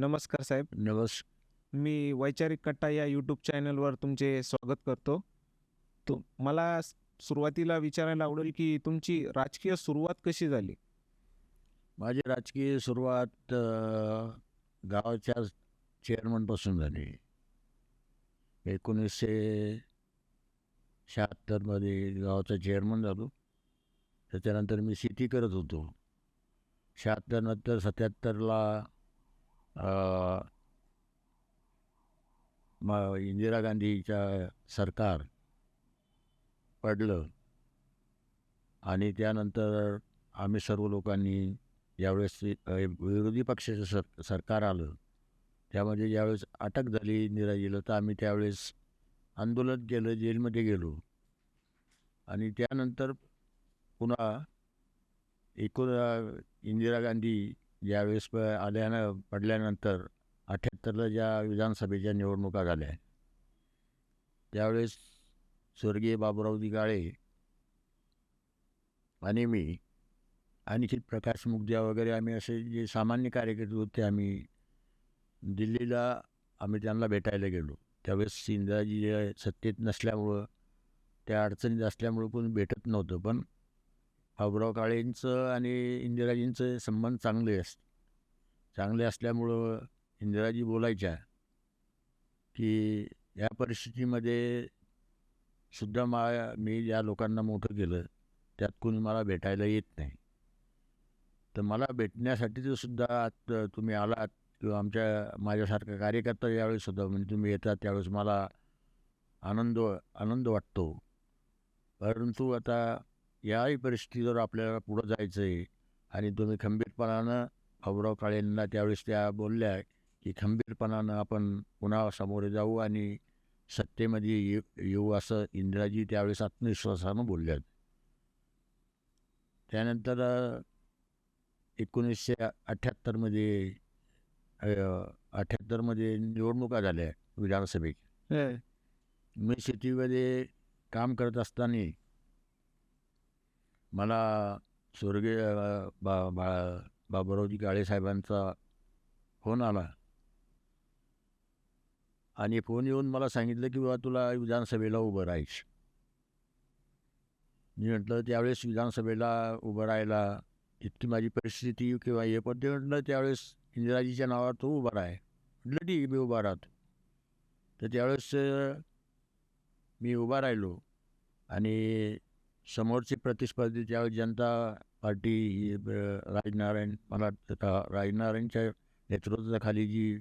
नमस्कार साहेब. नमस् मी वैचारिक कट्टा या यूट्यूब चॅनलवर तुमचे स्वागत करतो. तु मला सुरुवातीला विचारायला आवडेल की तुमची राजकीय सुरुवात कशी झाली? माझी राजकीय सुरुवात गावाच्या चेअरमनपासून झाली. एकोणीसशे शहात्तरमध्ये गावाचा चेअरमन झालो. त्याच्यानंतर मी शेती करत होतो. शहात्तर नंतर सत्याहत्तरला म इंदिरा गांधीच्या सरकार पडलं आणि त्यानंतर आम्ही सर्व लोकांनी ज्यावेळेस विरोधी पक्षाचं सर सरकार आलं. त्यामध्ये ज्यावेळेस अटक झाली इंदिराजीला तर आम्ही त्यावेळेस आंदोलन केलं जेलमध्ये गेलो. आणि त्यानंतर पुन्हा एकूण इंदिरा गांधी ज्यावेळेस प आल्यानं पडल्यानंतर अठ्ठ्याहत्तरला ज्या विधानसभेच्या निवडणुका झाल्या त्यावेळेस स्वर्गीय बाबुराव दिगाळे आणि मी आणखी प्रकाश मुगद्या वगैरे आम्ही असे जे सामान्य कार्यकर्ते होते आम्ही दिल्लीला आम्ही त्यांना भेटायला गेलो. त्यावेळेस इंदिराजी जे सत्तेत नसल्यामुळं त्या अडचणीत असल्यामुळं कोणी भेटत नव्हतं पण बाबुराव काळेंचं आणि इंदिराजींचं संबंध चांगले असत चांगले असल्यामुळं इंदिराजी बोलायच्या की या परिस्थितीमध्ये सुद्धा मा मी ज्या लोकांना मोठं केलं त्यात कोणी मला भेटायला येत नाही. तर मला भेटण्यासाठी जर सुद्धा आत तुम्ही आलात किंवा आमच्या माझ्यासारखा कार्यकर्ता यावेळेस होता म्हणजे तुम्ही येतात त्यावेळेस मला आनंद आनंद वाटतो. परंतु आता याही परिस्थितीवर आपल्याला पुढं जायचं आहे आणि तुम्ही खंबीरपणानं बाबुराव काळेंना त्यावेळेस त्या बोलल्या की खंबीरपणानं आपण पुन्हा समोर जाऊ आणि सत्तेमध्ये ये येऊ असं इंदिराजी त्यावेळेस आत्मविश्वासानं बोलल्या त्यानंतर एकोणीसशे अठ्ठ्याहत्तरमध्ये अठ्ठ्याहत्तरमध्ये निवडणुका झाल्या विधानसभेच्या मी शेतीमध्ये काम करत असताना मला स्वर्गीय बा बा बाबुरावजी काळेसाहेबांचा फोन आला. आणि फोन येऊन मला सांगितलं की बाबा तुला विधानसभेला उभं राहायचं. मी म्हटलं त्यावेळेस विधानसभेला उभं राहायला इतकी माझी परिस्थिती किंवा हे पण ते म्हटलं त्यावेळेस इंदिराजीच्या नावावर तो उभा राहाय म्हटलं ठीक मी उभा राहतो. तर त्यावेळेस मी उभा राहिलो. आणि समोरचे प्रतिस्पर्धी त्यावेळेस जनता पार्टी ही, राजनारायण मला राजनारायणच्या नेतृत्वाखाली जी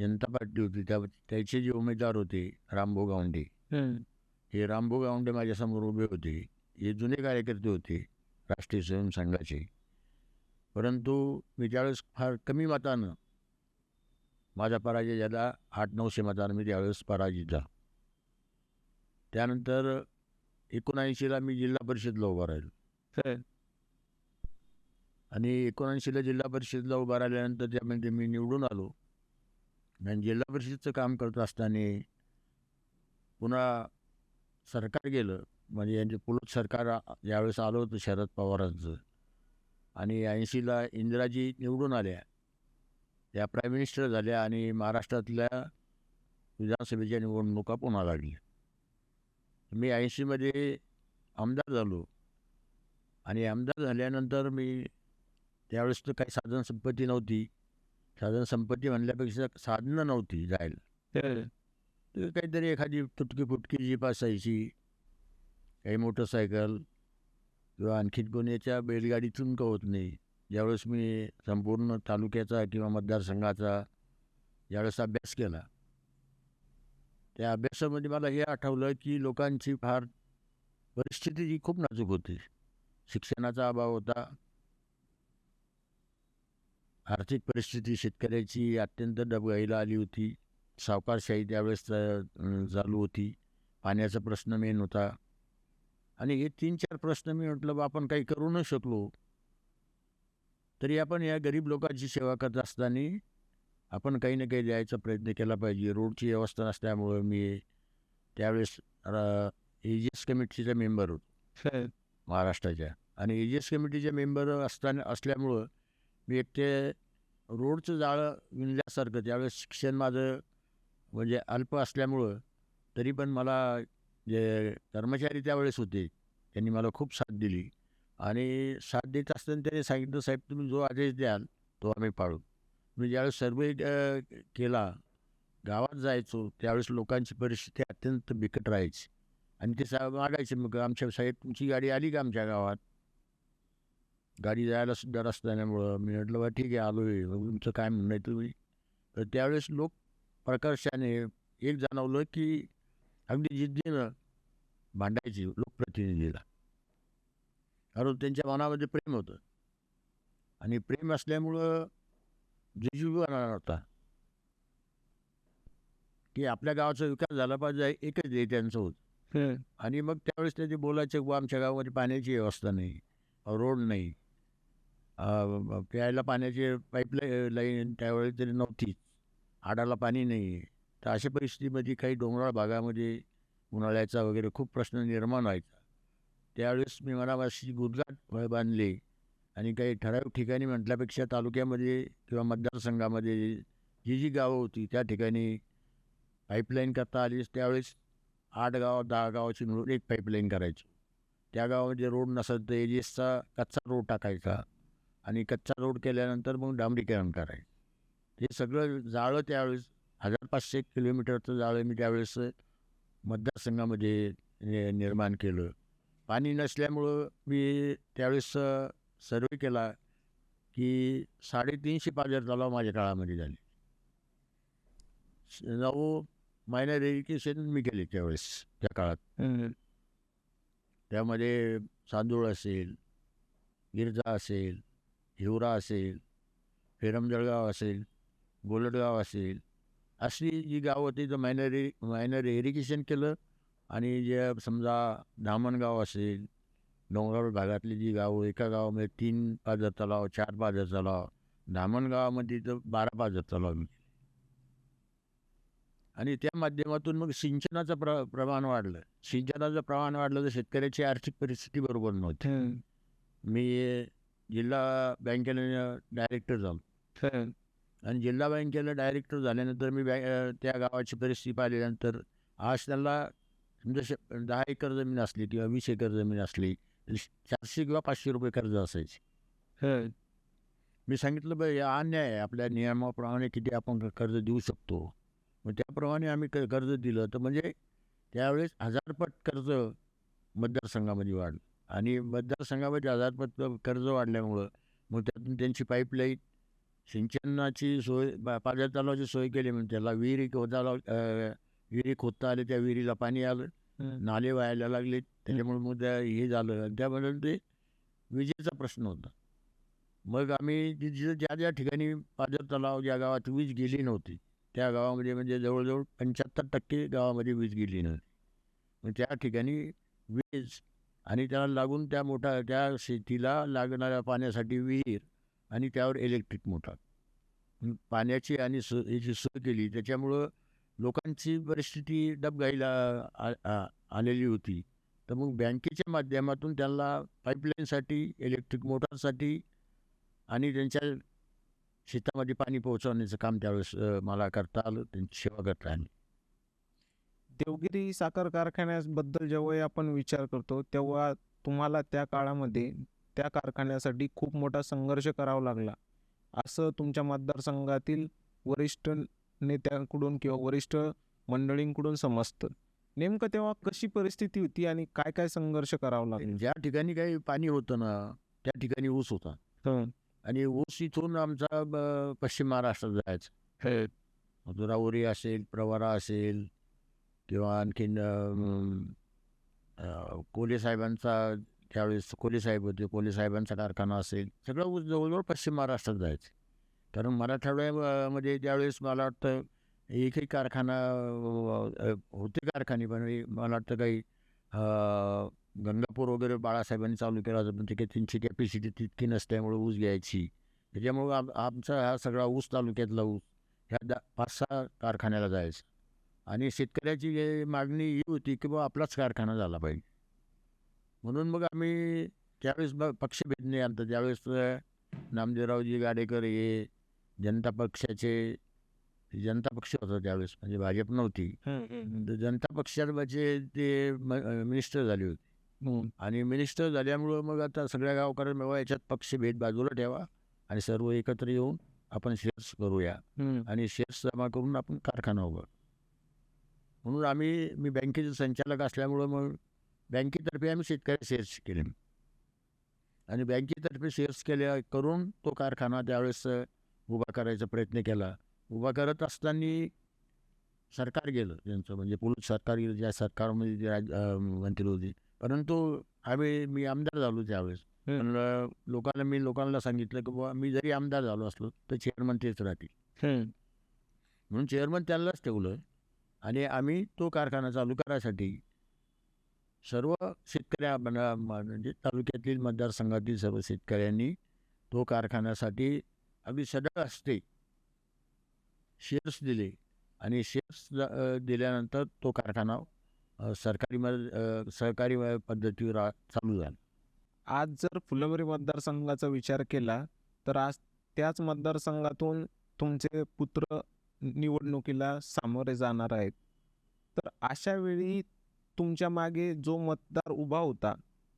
जनता पार्टी होती त्या त्याचे जे उमेदवार होते रामभाऊ गावंडे. हे. रामभाऊ गावंडे माझ्यासमोर उभे होते. हे जुने कार्यकर्ते होते राष्ट्रीय स्वयंसंघाचे परंतु मी त्यावेळेस फार कमी मतानं माझा पराजय झाला आठ नऊशे मतानं मी त्यावेळेस पराजित झालो. त्यानंतर एकोणऐंशीला मी जिल्हा परिषदला उभा राहिलो. आणि एकोणऐंशीला जिल्हा परिषदला उभा राहिल्यानंतर त्यामध्ये मी निवडून आलो. आणि जिल्हा परिषदचं काम करत असताना पुन्हा सरकार गेलं. म्हणजे यांचे पुलत सरकार ज्यावेळेस आलं होतं शरद पवारांचं. आणि ऐंशीला इंदिराजी निवडून आल्या. त्या प्राईम मिनिस्टर झाल्या आणि महाराष्ट्रातल्या विधानसभेच्या निवडणुका पुन्हा लागल्या. मी ऐंशीमध्ये आमदार झालो. आणि आमदार झाल्यानंतर मी त्यावेळेस तर काही साधन संपत्ती नव्हती. साधन संपत्ती म्हणल्यापेक्षा साधनं नव्हती जायला. तर? काहीतरी एखादी तुटकी फुटकी जीप असायची काही मोटरसायकल किंवा आणखीन कोणी याच्या बैलगाडीतून का होत नाही. ज्यावेळेस मी संपूर्ण तालुक्याचा किंवा मतदारसंघाचा ज्यावेळेस अभ्यास केला त्या अभ्यासामध्ये मला हे आठवलं की लोकांची फार परिस्थिती जी खूप नाजूक होती. शिक्षणाचा अभाव होता. आर्थिक परिस्थिती शेतकऱ्याची अत्यंत डबघाईला आली होती. सावकारशाही त्यावेळेस चालू होती. पाण्याचा प्रश्न मेन होता. आणि हे तीन चार प्रश्न मी म्हटलं आपण काही करू न शकलो. तरी आपण या गरीब लोकांची सेवा करत असताना आपण काही ना काही द्यायचा प्रयत्न केला पाहिजे. रोडची व्यवस्था नसल्यामुळं मी त्यावेळेस ए जी एस कमिटीचा मेंबर होतो. महाराष्ट्राच्या. आणि ए जी एस कमिटीचे मेंबर असताना असल्यामुळं मी एक ते रोडचं जाळं विणल्यासारखं त्यावेळेस शिक्षण माझं म्हणजे अल्प असल्यामुळं तरी पण मला जे कर्मचारी त्यावेळेस होते त्यांनी मला खूप साथ दिली. आणि साथ देत असताना त्यांनी सांगितलं साहेब तुम्ही जो आदेश द्याल तो आम्ही पाळू. मी ज्यावेळेस सर्वे केला गावात जायचो त्यावेळेस लोकांची परिस्थिती अत्यंत बिकट राहायची. आणि ते सा मागायचे मग आमच्या साहेब तुमची गाडी आली का आमच्या गावात? गाडी जायला सुद्धा रस्त्यामुळं मी म्हटलं बा ठीक आहे आलो आहे तुमचं काय म्हणणं आहे तुम्ही? तर त्यावेळेस लोक प्रकर्षाने एक जाणवलं की अगदी जिद्दीनं भांडायची लोकप्रतिनिधीला. कारण त्यांच्या मनामध्ये प्रेम होतं. आणि प्रेम असल्यामुळं जिजीबुवाना होता. की आपल्या गावाचा विकास झाला पाहिजे एकच ध्येय त्यांचं होतं. आणि मग त्यावेळेस ते बोलायचे बुवा आमच्या गावामध्ये पाण्याची व्यवस्था नाही रोड नाही. प्यायला पाण्याची पाईपलाईन लाईन त्यावेळेस तरी नव्हतीच आडाला पाणी नाही. तर अशा परिस्थितीमध्ये काही डोंगराळ भागामध्ये उन्हाळ्याचा वगैरे खूप प्रश्न निर्माण व्हायचा. त्यावेळेस मी मनावाशी गुजरात फळ बांधले. आणि काही ठराविक ठिकाणी म्हटल्यापेक्षा तालुक्यामध्ये किंवा मतदारसंघामध्ये जी जी गावं होती त्या ठिकाणी पाईपलाईन करता आलीच त्यावेळेस आठ गाव दहा गावाची मिळून एक पाईपलाईन करायची. त्या गावामध्ये रोड नसेल तर एजीएसचा कच्चा रोड टाकायचा आणि कच्चा रोड केल्यानंतर मग डांबरीकरण करायचं. हे सगळं जाळं त्यावेळेस हजार पाचशे किलोमीटरचं जाळं मी त्यावेळेस मतदारसंघामध्ये निर्माण केलं. पाणी नसल्यामुळं मी त्यावेळेस सर्वे केला की साडेतीनशे पाजर तलाव माझ्या काळामध्ये झाले नऊ मायनर एज्युकेशन मी केले त्यावेळेस त्या काळात. त्यामध्ये चांदूळ असेल गिरजा असेल हिवरा असेल फेरम जळगाव असेल गोलटगाव असेल अशी जी गावं होती तर मायनर मायनर इरिगेशन केलं आणि जे समजा धामणगाव असेल डोंगराळ भागातली जी गावं एका गावामध्ये तीन पाजर तलाव चार पाजर तलाव धामणगावामध्ये तर बारा पाजर तलाव. आणि त्या माध्यमातून मग सिंचनाचं प्र प्रमाण वाढलं सिंचनाचं प्रमाण वाढलं तर शेतकऱ्याची आर्थिक परिस्थिती बरोबर नव्हती. मी जिल्हा बँकेला डायरेक्टर झालो. आणि जिल्हा बँकेला डायरेक्टर झाल्यानंतर मी त्या गावाची परिस्थिती पाहिल्यानंतर आज त्यांना समजा श दहा एकर जमीन असली किंवा वीस एकर जमीन असली चारशे किंवा पाचशे रुपये कर्ज असायचे. हं. मी सांगितलं बा या अन्याय आहे. आपल्या नियमाप्रमाणे किती आपण क- कर्ज देऊ शकतो. मग त्याप्रमाणे आम्ही क कर्ज दिलं. तर म्हणजे त्यावेळेस हजारपट कर्ज मतदारसंघामध्ये वाढलं. आणि मतदारसंघामध्ये हजारपट कर्ज वाढल्यामुळं मग त्यातून त्यांची पाईपलाईन सिंचनाची सोय पा- पाझर तलावाची सोय केली. म्हणजे त्याला विहिरी खोदा लाव- अ, विहिरी खोदता आले त्या विहिरीला पाणी आलं. हं. नाले व्हायला लागले त्याच्यामुळे मग त्या हे झालं. आणि ते विजेचा प्रश्न होता. मग आम्ही तिथं ज्या ज्या ठिकाणी पाजर तलाव ज्या गावात वीज गेली नव्हती त्या गावामध्ये म्हणजे जवळजवळ पंच्याहत्तर टक्के गावामध्ये वीज गेली नव्हती. मग त्या ठिकाणी वीज आणि त्याला लागून त्या मोठा त्या शेतीला लागणाऱ्या पाण्यासाठी विहीर आणि त्यावर इलेक्ट्रिक मोटार. पाण्याची आणि सो याची सोय केली. त्याच्यामुळं लोकांची परिस्थिती डबघाईला आलेली होती. तर मग बँकेच्या माध्यमातून त्यांना पाईपलाईनसाठी इलेक्ट्रिक मोटारसाठी आणि त्यांच्या शेतामध्ये पाणी पोहोचवण्याचं काम त्यावेळेस मला करता आलं त्यांची सेवा करता आली. देवगिरी साखर कारखान्याबद्दल जेव्हा आपण विचार करतो तेव्हा तुम्हाला त्या काळामध्ये त्या कारखान्यासाठी खूप मोठा संघर्ष करावा लागला. असं तुमच्या मतदारसंघातील वरिष्ठ नेत्यांकडून किंवा वरिष्ठ मंडळींकडून समजतं. नेमकं तेव्हा कशी परिस्थिती होती आणि काय काय संघर्ष करावा लागला? ज्या ठिकाणी काही पाणी होतं ना त्या ठिकाणी ऊस होता. आणि ऊस इथून आमचा पश्चिम महाराष्ट्रात जायचं. मधुरावरी असेल प्रवरा असेल किंवा आणखीन कोले साहेबांचा त्यावेळेस कोले साहेब होते कोले साहेबांचा कारखाना असेल सगळं ऊस जवळजवळ पश्चिम महाराष्ट्रात जायचं. कारण मराठवाड्यामध्ये म्हणजे त्यावेळेस मला वाटतं एकही कारखाना होते कारखाने पण मला वाटतं काही गंगापूर वगैरे बाळासाहेबांनी चालू केला होता पण तिथे त्यांची कॅपॅसिटी तितकी नसल्यामुळे ऊस घ्यायची. त्याच्यामुळं आम आमचा हा सगळा ऊस तालुक्यातला ऊस ह्या दा पाच सहा कारखान्याला जायचं. आणि शेतकऱ्याची हे मागणी ही होती की बा आपलाच कारखाना झाला पाहिजे. म्हणून मग आम्ही त्यावेळेस मग पक्षभेद नाही आमचा ज्यावेळेस नामदेवरावजी गाडेकर हे जनता पक्षाचे जनता पक्ष होता त्यावेळेस म्हणजे भाजप नव्हती. तर जनता पक्षाचे ते मिनिस्टर झाले होते. आणि मिनिस्टर झाल्यामुळं मग आता सगळ्या गावकऱ्यांना मिळवा याच्यात पक्षभेद बाजूला ठेवा आणि सर्व एकत्र येऊन आपण शेअर्स करूया. आणि शेअर्स जमा करून आपण कारखाना उभा म्हणून आम्ही मी बँकेचे संचालक असल्यामुळं मग बँकेतर्फे आम्ही शेतकरी शेअर्स केले. आणि बँकेतर्फे शेअर्स केल्या करून तो कारखाना त्यावेळेस उभा करायचा प्रयत्न केला. उभा करत असताना सरकार गेलं त्यांचं. म्हणजे पोलीस सरकार गेलं ज्या सरकारमध्ये जे राज मंत्री होते. परंतु आम्ही मी आमदार झालो त्यावेळेस. लोकांना मी लोकांना सांगितलं की बाबा मी जरी आमदार झालो असलो तर चेअरमन तेच राहतील. म्हणून चेअरमन त्यांनाच ठेवलं आणि आम्ही तो कारखाना चालू करायसाठी सर्व शेतकऱ्या म्हणजे तालुक्यातील मतदारसंघातील सर्व शेतकऱ्यांनी तो कारखान्यासाठी अगदी सडळ असते. शेअर्स दिले आणि शेअर्स दिल्यानंतर तो कारखाना सरकारी मद सहकारी पद्धतीवर चालू झाला. आज जर फुलंबरी मतदारसंघाचा विचार केला तर आज त्याच मतदारसंघातून तुमचे पुत्र निवडणुकीला सामोरे जाणार आहेत. तर अशा वेळी तुमच्या मागे जो मतदार उभा होता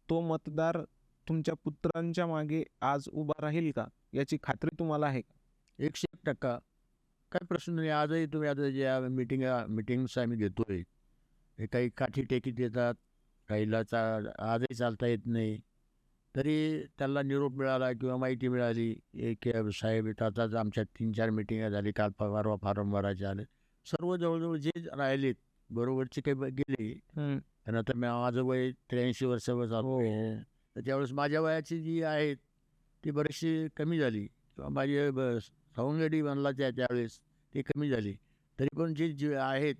तो मतदार तुमच्या पुत्रांच्या मागे आज उभा राहील का? याची खात्री तुम्हाला आहे. एकशे एक टक्का. काय प्रश्न नाही. आजही तुम्ही आता ज्या मिटिंग मिटिंग्स आम्ही घेतोय हे काही काठी टेकीत येतात काहीला चा आजही चालता येत नाही. तरी त्याला निरोप मिळाला किंवा माहिती मिळाली. एक साहेब आज आमच्या तीन चार मिटिंगा झाली काल परवा फारम भरायचे आले सर्व जवळजवळ जे राहिलेत बरोबरचे काही गेले. आणि आता मी माझं वय त्र्याऐंशी वर्षावर चालू आहे. तर त्यावेळेस माझ्या वयाची जी आहेत ती बरीचशी कमी झाली. किंवा माझी ब- सवंगडी बनला त्या त्यावेळेस ती कमी झाली. तरी पण जी जी आहेत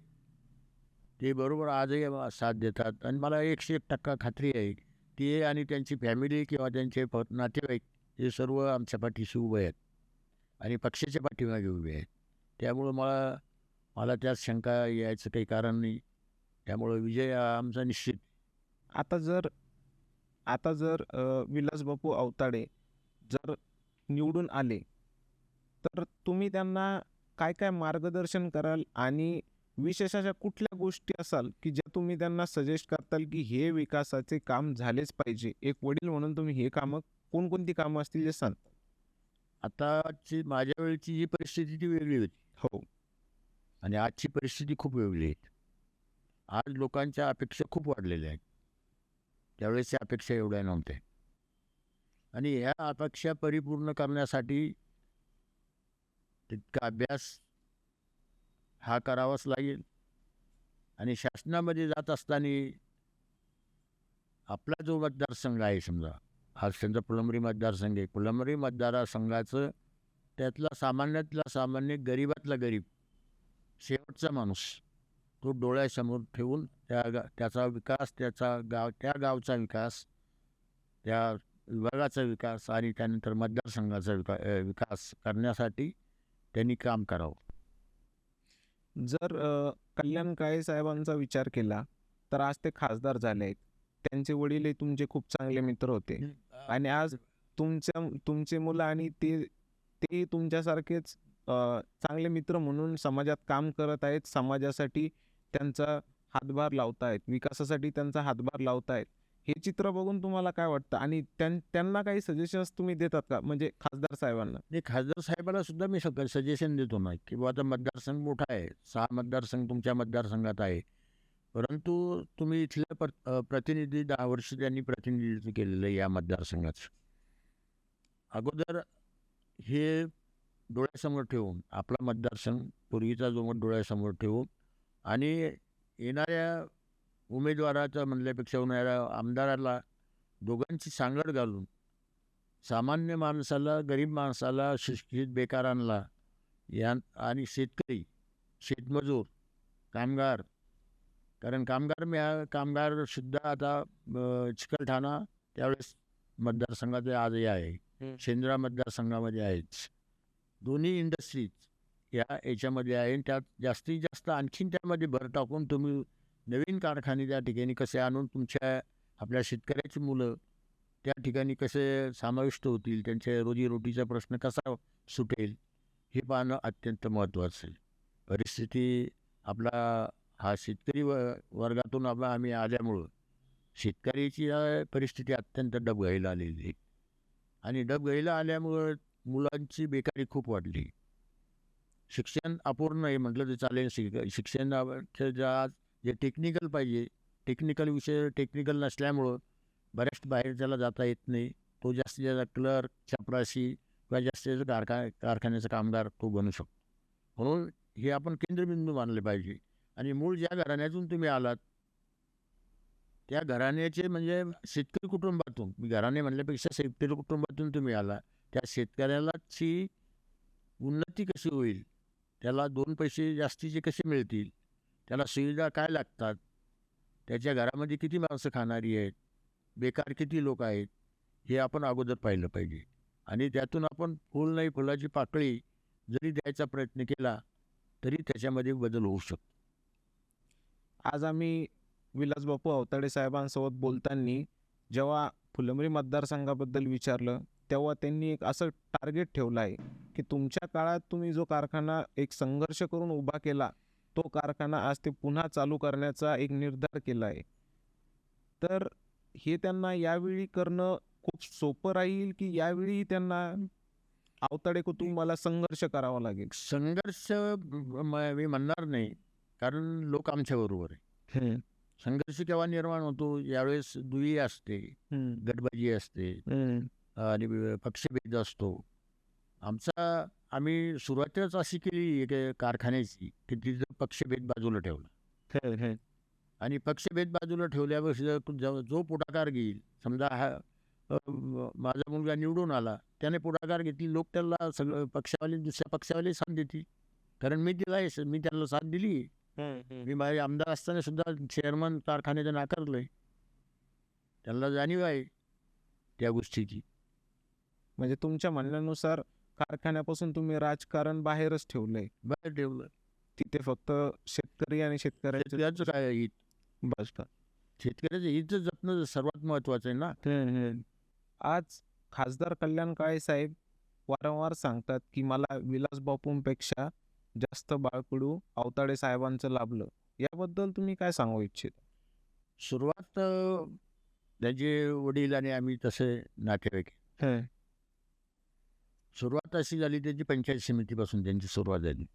ते बरोबर आजही साथ देतात. आणि मला एकशे एक टक्का खात्री आहे ते आणि त्यांची फॅमिली किंवा त्यांचे प नातेवाईक हे सर्व आमच्या पाठीशी उभे आहेत. आणि पक्षाच्या पाठीमागे उभे आहेत. त्यामुळं मला मला त्यात शंका यायचं काही कारण नाही. त्यामुळं विजय आमचा निश्चित. आता जर आता जर विलास बापू अवताडे जर निवडून आले तर तुम्ही त्यांना काय काय मार्गदर्शन कराल आणि विशेष अशा कुठल्या गोष्टी असाल की ज्या तुम्ही त्यांना सजेस्ट करताल की हे विकासाचे काम झालेच पाहिजे? एक वडील म्हणून तुम्ही हे कामं कोणकोणती कामं असतील जे सांग. आताची माझ्या वेळची जी परिस्थिती ती वेगळी होती. हो. आणि आजची परिस्थिती खूप वेगळी आहे. आज लोकांच्या अपेक्षा खूप वाढलेल्या आहेत. त्यावेळेसच्या अपेक्षा एवढ्या नव्हत्या. आणि ह्या अपेक्षा परिपूर्ण करण्यासाठी तितका अभ्यास हा करावाच लागेल. आणि शासनामध्ये जात असताना आपला जो मतदारसंघ आहे समजा हा समजा फुलंब्री मतदारसंघ आहे. फुलंब्री मतदारसंघाचं त्यातला सामान्यातला सामान्य गरीबातला गरीब शेवटचा माणूस तो डोळ्यासमोर ठेवून त्या गा त्याचा विकास त्याचा गाव त्या गावचा विकास त्या विभागाचा विकास आणि त्यानंतर मतदारसंघाचा विका विकास करण्यासाठी त्यांनी काम करावं. जर कल्याण काळे साहेबांचा विचार केला तर आज ते खासदार झाले आहेत. त्यांचे वडीलही तुमचे खूप चांगले मित्र होते. आणि आज तुमच्या तुमचे मुलं आणि ते ते तुमच्यासारखेच चांगले मित्र म्हणून समाजात काम करत आहेत. समाजासाठी त्यांचा हातभार लावतायत. विकासासाठी त्यांचा हातभार लावतायत. हे चित्र बघून तुम्हाला काय वाटतं? आणि त्यां- त्यांना काही सजेशन्स तुम्ही देतात का? म्हणजे खासदार साहेबांना. नाही खासदार साहेबाला सुद्धा मी सगळं सजेशन देतो ना की बुवा आता मतदारसंघ मोठा आहे. सहा मतदारसंघ तुमच्या मतदारसंघात आहे. परंतु तुम्ही इथल्या प्र प्रतिनिधी दहा वर्ष त्यांनी प्रतिनिधित्व केलेलं आहे या मतदारसंघाचं अगोदर हे डोळ्यासमोर ठेवून आपला मतदारसंघ पूर्वीचा जो मत डोळ्यासमोर ठेवून आणि येणाऱ्या उमेदवाराचा म्हणल्यापेक्षा येणाऱ्या आमदाराला दोघांची सांगड घालून सामान्य माणसाला गरीब माणसाला शिक्षित बेकारांना या आणि शेतकरी शेतमजूर कामगार कारण कामगार मी कामगार सुद्धा आता चिकलठाणा त्यावेळेस मतदारसंघाचे आजही आहे. शेंद्रा मतदारसंघामध्ये आहेच दोन्ही इंडस्ट्रीज या याच्यामध्ये आहे त्यात जास्तीत जास्त आणखीन त्यामध्ये भर टाकून तुम्ही नवीन कारखाने त्या ठिकाणी कसे आणून तुमच्या आपल्या शेतकऱ्याची मुलं त्या ठिकाणी कसे समाविष्ट होतील? त्यांच्या रोजीरोटीचा प्रश्न कसा सुटेल? हे पाहणं अत्यंत महत्त्वाचं आहे. परिस्थिती आपला हा शेतकरी व वर्गातून आपला आम्ही आल्यामुळं शेतकऱ्याची परिस्थिती अत्यंत डबघाईला आलेली आहे. आणि डबघाईला आल्यामुळं मुलांची बेकारी खूप वाढली. शिक्षण अपूर्ण आहे म्हटलं तर चालेल. शिक शिक्षणाच्या ज्या जे टेक्निकल पाहिजे. टेक्निकल विषय टेक्निकल नसल्यामुळं बऱ्याच बाहेर त्याला जाता येत नाही तो जास्तीत जास्त क्लर्क चपराशी किंवा जास्तीत जास्त कारखा कारखान्याचा कामगार तो बनू शकतो. म्हणून हे आपण केंद्रबिंदू मानले पाहिजे. आणि मूळ ज्या घराण्यातून तुम्ही आलात त्या घराण्याचे म्हणजे शेतकरी कुटुंबातून मी घराणे म्हणल्यापेक्षा शेतकरी कुटुंबातून तुम्ही आला त्या शेतकऱ्यालाची उन्नती कशी होईल? त्याला दोन पैसे जास्तीचे कसे मिळतील? त्याला सुविधा काय लागतात? त्याच्या घरामध्ये किती माणसं खाणारी आहेत? बेकार किती लोक आहेत? हे आपण अगोदर पाहिलं पाहिजे. आणि त्यातून आपण फुल नाही फुलाची पाकळी जरी द्यायचा प्रयत्न केला तरी त्याच्यामध्ये बदल होऊ शकतो. आज आम्ही विलास बापू अवताडे साहेबांसोबत बोलताना जेव्हा फुलंबरी मतदारसंघाबद्दल विचारलं तेव्हा त्यांनी एक असं टार्गेट ठेवलं आहे की तुमच्या काळात तुम्ही जो कारखाना एक संघर्ष करून उभा केला तो कारखाना आज ते पुन्हा चालू करण्याचा एक निर्धार केला आहे. तर हे त्यांना यावेळी करणं खूप सोपं राहील की यावेळी त्यांना अवताडे कुटुंबाला संघर्ष करावा लागेल? संघर्ष म- म्हणणार नाही. कारण लोक आमच्याबरोबर आहे. संघर्ष केव्हा निर्माण होतो? यावेळेस दुई असते. गटबाजी असते. आणि पक्षभेद असतो. आमचा आम्ही सुरुवातच अशी केली एक कारखान्याची की तिथं पक्षभेद बाजूला ठेवला. आणि पक्षभेद बाजूला ठेवल्यावर ज- पुढाकार घेईल समजा हा माझा मुलगा निवडून आला त्याने पुढाकार घेतली लोक त्याला सगळं पक्षावाले दुसऱ्या पक्षावाले साथ देतील. कारण मी दिला आहे मी त्याला साथ दिली. मी माझे आमदार असताना सुद्धा चेअरमन कारखान्याचं नाकारलंय. त्याला जाणीव आहे त्या गोष्टीची. म्हणजे तुमच्या म्हणण्यानुसार कारखान्यापासून तुम्ही राजकारण बाहेरच ठेवलंय. बाहेर ठेवलं तिथे फक्त शेतकरी आणि शेतकऱ्याचे शेतकऱ्याचं काय हित? बस बस. शेतकऱ्याचं हित जपणं सर्वात महत्वाचं आहे ना. आज खासदार कल्याण काळे साहेब वारंवार सांगतात की मला विलास बापूंपेक्षा जास्त बाळकडू अवताडे साहेबांचं लाभलं. याबद्दल तुम्ही काय सांगू इच्छित? सुरुवात अ, त्याचे वडील आणि आम्ही तसे नातेवाईक. सुरुवात अशी झाली त्याची पंचायत समितीपासून त्यांची सुरुवात झाली.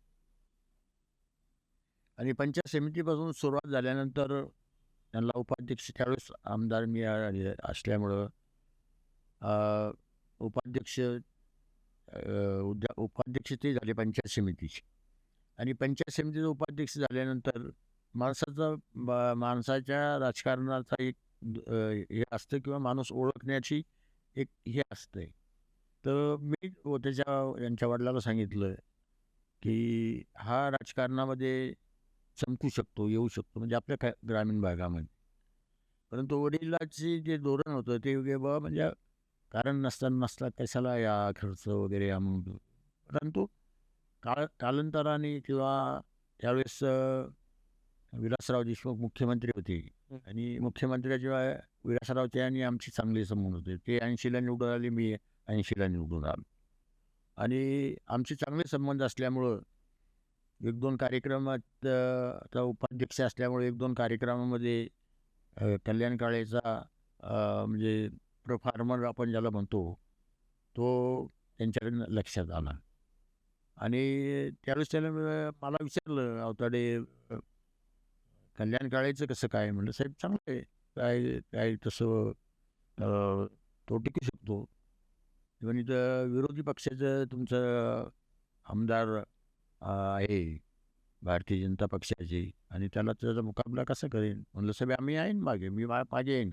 आणि पंचायत समितीपासून सुरुवात झाल्यानंतर त्यांना उपाध्यक्ष त्यावेळेस आमदार मी असल्यामुळं उपाध्यक्ष उद्या उपाध्यक्ष ते झाले पंचायत समितीचे. आणि पंचायत समितीचे उपाध्यक्ष झाल्यानंतर माणसाचा माणसाच्या राजकारणाचा एक हे असतं किंवा माणूस ओळखण्याची एक हे असतं तर मी त्याच्या यांच्या वडिलाला सांगितलं की हा राजकारणामध्ये चमकू शकतो येऊ शकतो म्हणजे आपल्या खा ग्रामीण भागामध्ये. परंतु वडिलाची जे धोरण होतं ते वेगळे बाबा म्हणजे कारण नसताना नसला कशाला या खर्च वगैरे अमुक परंतु काळ कालांतराने किंवा त्यावेळेस विलासराव देशमुख मुख्यमंत्री होते आणि मुख्यमंत्र्याच्या विलासरावचे आणि आमचे चांगले संबंध होते ते ऐंशीला निवडून आले मी ऐंशीला निवडून आलो. आणि आमचे चांगले संबंध असल्यामुळं एक दोन कार्यक्रमात आता उपाध्यक्ष असल्यामुळे एक दोन कार्यक्रमामध्ये कल्याण काळेचा म्हणजे म्हणजे फार्मर आपण ज्याला म्हणतो तो त्यांच्याकडनं लक्षात आला. आणि त्यावेळेस त्याने मला विचारलं अवताडे कल्याण काळेचं कसं काय? म्हणलं साहेब चांगलं आहे. काय काय तसं तो टिकू शकतो. पण इथं विरोधी पक्षाचं तुमचं आमदार आहे. भारतीय जनता पक्षाचे. आणि त्याला त्याचा मुकाबला कसा करेन? म्हणलं सगळे आम्ही आहे ना मागे. मी मा- मागे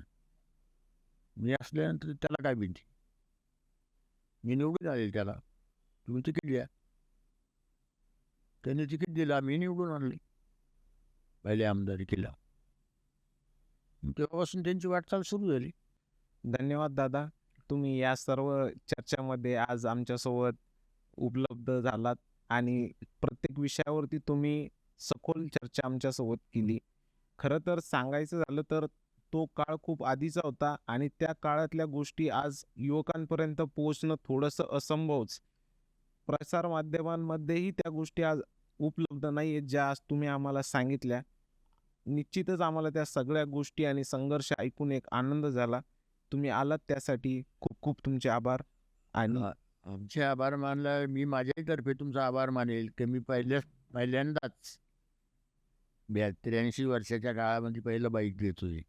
मी असल्यानंतर त्याला काय भिंती मी निवडून आले त्याला. तुम्ही तिकीट द्या त्यांनी तिकीट दिलं. आम्ही निवडून आणली. पहिले आमदारी केला. तेव्हापासून त्यांची वाटचाल सुरू झाली. धन्यवाद दादा. तुम्ही या सर्व चर्चामध्ये आज आमच्यासोबत उपलब्ध झालात आणि प्रत्येक विषयावरती तुम्ही सखोल चर्चा आमच्यासोबत केली. खरं तर सांगायचं झालं तर तो काळ खूप आधीचा होता आणि त्या काळातल्या गोष्टी आज युवकांपर्यंत पोहोचणं थोडंसं असंभवच. प्रसार माध्यमांमध्येही त्या गोष्टी आज उपलब्ध नाही आहेत ज्या आज तुम्ही आम्हाला सांगितल्या. निश्चितच आम्हाला त्या सगळ्या गोष्टी आणि संघर्ष ऐकून एक आनंद झाला. तुम्ही आलात त्यासाठी खूप खूप तुमचे आभार आणि आमचे आभार मानला मी माझ्याही तर्फे तुमचा आभार मानेल की मी पहिल्या पहिल्यांदाच ब्या त्र्याऐंशी वर्षाच्या काळामध्ये पहिलं बाईक घेत होते